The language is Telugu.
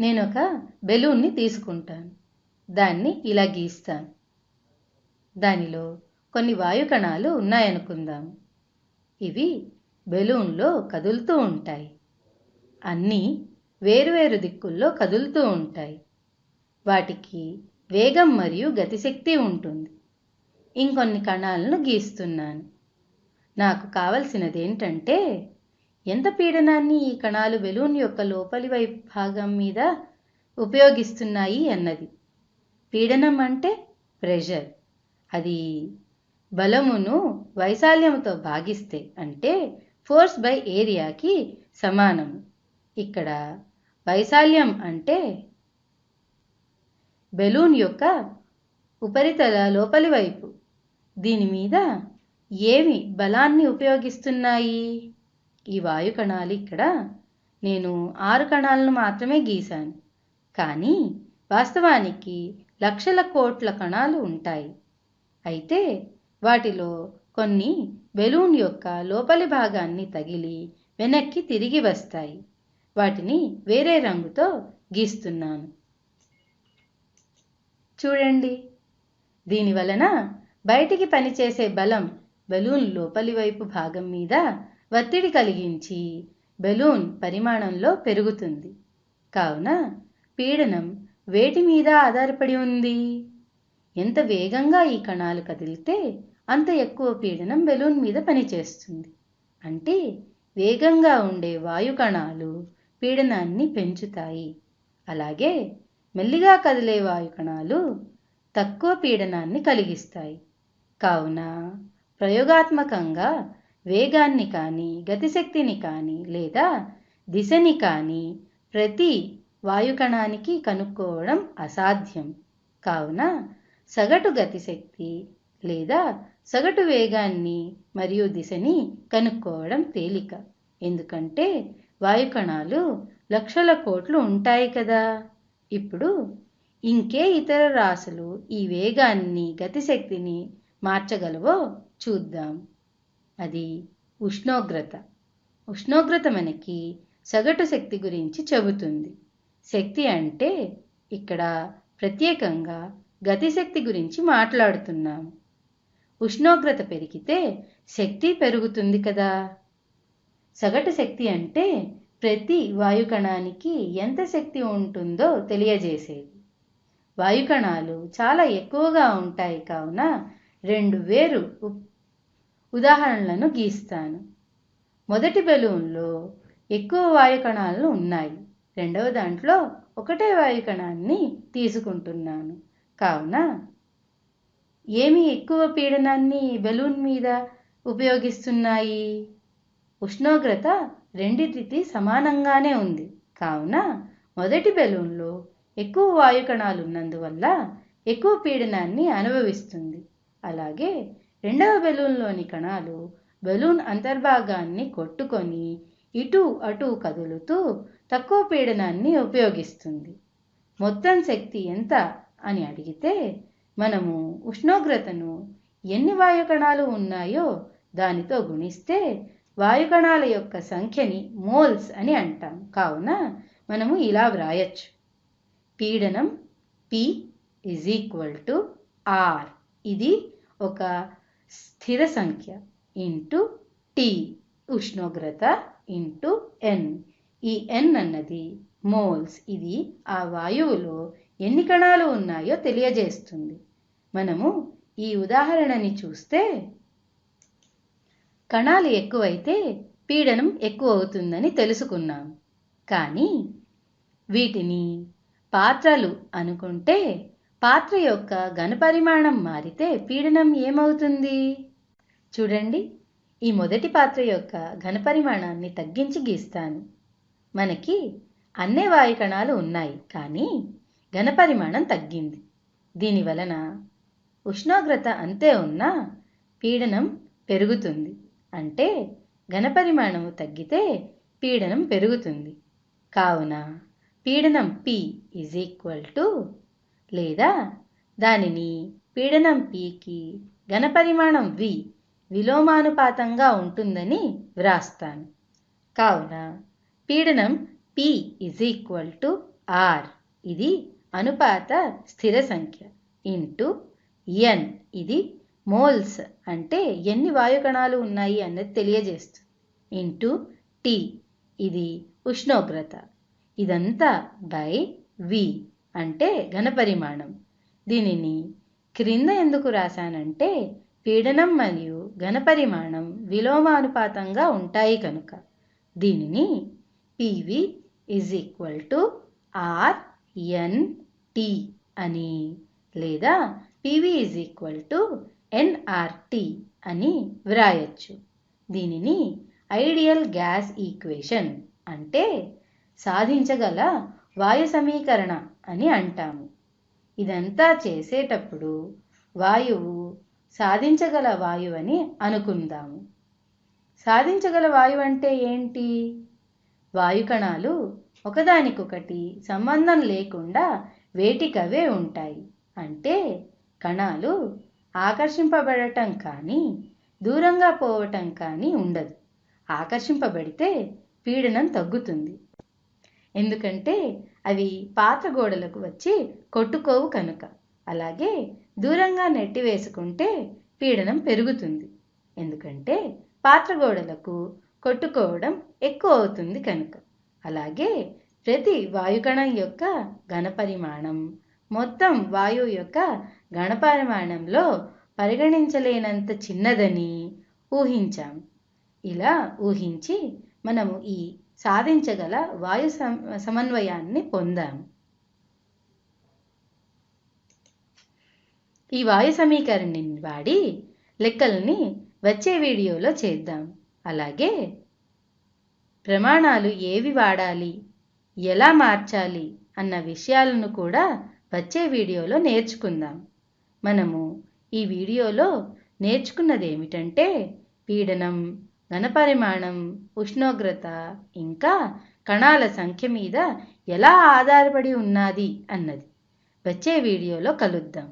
నేను ఒక బెలూన్ని తీసుకుంటాను. దాన్ని ఇలా గీస్తాను. దానిలో కొన్ని వాయు కణాలు ఉన్నాయనుకుందాం. ఇవి బెలూన్లో కదులుతూ ఉంటాయి. అన్నీ వేరువేరు దిక్కుల్లో కదులుతూ ఉంటాయి. వాటికి వేగం మరియు గతిశక్తి ఉంటుంది. ఇంకొన్ని కణాలను గీస్తున్నాను. నాకు కావలసినది ఏంటంటే ఎంత పీడనాన్ని ఈ కణాలు బెలూన్ యొక్క లోపలి వైపు భాగం మీద ఉపయోగిస్తున్నాయి అన్నది. పీడనం అంటే ప్రెషర్ అది బలమును వైశాల్యముతో భాగిస్తే అంటే ఫోర్స్ బై ఏరియాకి సమానము. ఇక్కడ వైశాల్యం అంటే బెలూన్ యొక్క ఉపరితల లోపలి వైపు. దీని మీద ఏమి బలాన్ని ఉపయోగిస్తున్నాయి? ఈ వాయు కణాలు ఇక్కడ. నేను ఆరు కణాలను మాత్రమే గీశాను. కానీ వాస్తవానికి లక్షల కోట్ల కణాలు ఉంటాయి. అయితే వాటిలో కొన్ని బెలూన్ యొక్క లోపలి భాగాన్ని తగిలి వెనక్కి తిరిగి వస్తాయి. వాటిని వేరే రంగుతో గీస్తున్నాను. చూడండి. దీని వలన బయటికి పనిచేసే బలం బెలూన్ లోపలి వైపు భాగం మీద ఒత్తిడి కలిగించి బెలూన్ పరిమాణంలో పెరుగుతుంది. కావున పీడనం వేటి మీద ఆధారపడి ఉంది? ఎంత వేగంగా ఈ కణాలు కదిలితే అంత ఎక్కువ పీడనం బెలూన్ మీద పనిచేస్తుంది. అంటే వేగంగా ఉండే వాయు కణాలు పీడనాన్ని పెంచుతాయి. అలాగే మెల్లిగా కదిలే వాయు కణాలు తక్కువ పీడనాన్ని కలిగిస్తాయి. కావున ప్రయోగాత్మకంగా వేగాన్ని కానీ గతిశక్తిని కానీ లేదా దిశని కానీ ప్రతి వాయుకణానికి కనుక్కోవడం అసాధ్యం. కావున సగటు గతిశక్తి లేదా సగటు వేగాన్ని మరియు దిశని కనుక్కోవడం తేలిక. ఎందుకంటే వాయుకణాలు లక్షల కోట్లు ఉంటాయి కదా. ఇప్పుడు ఇంకే ఇతర రాశులు ఈ వేగాన్ని గతిశక్తిని మార్చగలవో చూద్దాం. అది ఉష్ణోగ్రత. ఉష్ణోగ్రత మనకి సగటు శక్తి గురించి చెబుతుంది. శక్తి అంటే ఇక్కడ ప్రత్యేకంగా గతిశక్తి గురించి మాట్లాడుతున్నాము ఉష్ణోగ్రత పెరిగితే శక్తి పెరుగుతుంది కదా. సగటు శక్తి అంటే ప్రతి వాయుకణానికి ఎంత శక్తి ఉంటుందో తెలియజేసేది. వాయుకణాలు చాలా ఎక్కువగా ఉంటాయి కావున రెండు వేరు ఉదాహరణలను గీస్తాను. మొదటి బెలూన్లో ఎక్కువ వాయుకణాలు ఉన్నాయి. రెండవ దాంట్లో ఒకటే వాయుకణాన్ని తీసుకుంటున్నాను. కావున ఏమి ఎక్కువ పీడనాన్ని బెలూన్ మీద ఉపయోగిస్తున్నాయి? ఉష్ణోగ్రత రెండింటికి సమానంగానే ఉంది. కావున మొదటి బెలూన్లో ఎక్కువ వాయుకణాలు ఉన్నందువల్ల ఎక్కువ పీడనాన్ని అనుభవిస్తుంది. అలాగే రెండవ బెలూన్లోని కణాలు బెలూన్ అంతర్భాగాన్ని కొట్టుకొని ఇటు అటు కదులుతూ తక్కువ పీడనాన్ని ఉపయోగిస్తుంది. మొత్తం శక్తి ఎంత అని అడిగితే మనము ఉష్ణోగ్రతను ఎన్ని వాయుకణాలు ఉన్నాయో దానితో గుణిస్తే వాయుకణాల యొక్క సంఖ్యని మోల్స్ అని అంటాం. కావున మనము ఇలా వ్రాయచ్చు. పీడనం P is equal to R ఇది ఒక స్థిర సంఖ్య ఇంటూ టీ ఉష్ణోగ్రత ఇంటూ ఎన్ ఈ ఎన్ అన్నది మోల్స్ ఇది ఆ వాయువులో ఎన్ని కణాలు ఉన్నాయో తెలియజేస్తుంది మనము ఈ ఉదాహరణని చూస్తే కణాలు ఎక్కువైతే పీడనం ఎక్కువ అవుతుందని తెలుసుకున్నాం కానీ వీటిని పాత్రలు అనుకుంటే పాత్ర యొక్క ఘనపరిమాణం మారితే పీడనం ఏమవుతుంది? చూడండి. ఈ మొదటి పాత్ర యొక్క ఘనపరిమాణాన్ని తగ్గించి గీస్తాను. మనకి అన్నే వాయు కణాలు ఉన్నాయి కానీ ఘనపరిమాణం తగ్గింది. దీని వలన ఉష్ణోగ్రత అంతే ఉన్నా పీడనం పెరుగుతుంది. అంటే ఘనపరిమాణము తగ్గితే పీడనం పెరుగుతుంది. కావున పీడనం పి ఈజ్ ఈక్వల్ టు లేదా? దానిని పీడనం పీకి ఘనపరిమాణం వి విలోమానుపాతంగా ఉంటుందని వ్రాస్తాను. కావున పీడనం P is equal to R ఇది అనుపాత స్థిర సంఖ్య. ఇంటూ ఎన్ ఇది మోల్స్ అంటే ఎన్ని వాయుకణాలు ఉన్నాయి అన్నది తెలియజేస్తుంది. ఇంటూ టీ ఇది ఉష్ణోగ్రత. ఇదంతా బై వి అంటే ఘనపరిమాణం. దీనిని క్రింద ఎందుకు రాశానంటే పీడనం మరియు ఘనపరిమాణం విలోమానుపాతంగా ఉంటాయి కనుక. దీనిని PV is equal to R అని లేదా PV is equal to NRT అని వ్రాయచ్చు. దీనిని ఐడియల్ గ్యాస్ ఈక్వేషన్ అంటే సాధించగల వాయు సమీకరణ అని అంటాము. ఇదంతా చేసేటప్పుడు వాయువు సాధించగల వాయువు అని అనుకుందాము. సాధించగల వాయువు అంటే ఏంటి? వాయుకణాలు ఒకదానికొకటి సంబంధం లేకుండా వేటికవే ఉంటాయి. అంటే కణాలు ఆకర్షింపబడటం కానీ దూరంగా పోవటం కానీ ఉండదు. ఆకర్షింపబడితే పీడనం తగ్గుతుంది. ఎందుకంటే అవి పాత గోడలకు వచ్చి కొట్టుకోవు కనుక. అలాగే దూరంగా నెట్టివేసుకుంటే పీడనం పెరుగుతుంది. ఎందుకంటే పాత్ర గోడలకు కొట్టుకోవడం ఎక్కువ అవుతుంది కనుక. అలాగే ప్రతి వాయుకణం యొక్క ఘనపరిమాణం మొత్తం వాయువు యొక్క గణపరిమాణంలో పరిగణించలేనంత చిన్నదని ఊహించాం. ఇలా ఊహించి మనము ఈ సాధించగల వాయు సమన్వయాన్ని పొందాము. ఈ వాయు సమీకరణని వాడి లెక్కల్ని వచ్చే వీడియోలో చేద్దాం. అలాగే ప్రమాణాలు ఏవి వాడాలి? ఎలా మార్చాలి? అన్న విషయాలను కూడా వచ్చే వీడియోలో నేర్చుకుందాం. మనము ఈ వీడియోలో నేర్చుకున్నది ఏమిటంటే పీడనం ఘనపరిమాణం ఉష్ణోగ్రత ఇంకా కణాల సంఖ్య మీద ఎలా ఆధారపడి ఉన్నది అన్నది. వచ్చే వీడియోలో కలుద్దాం.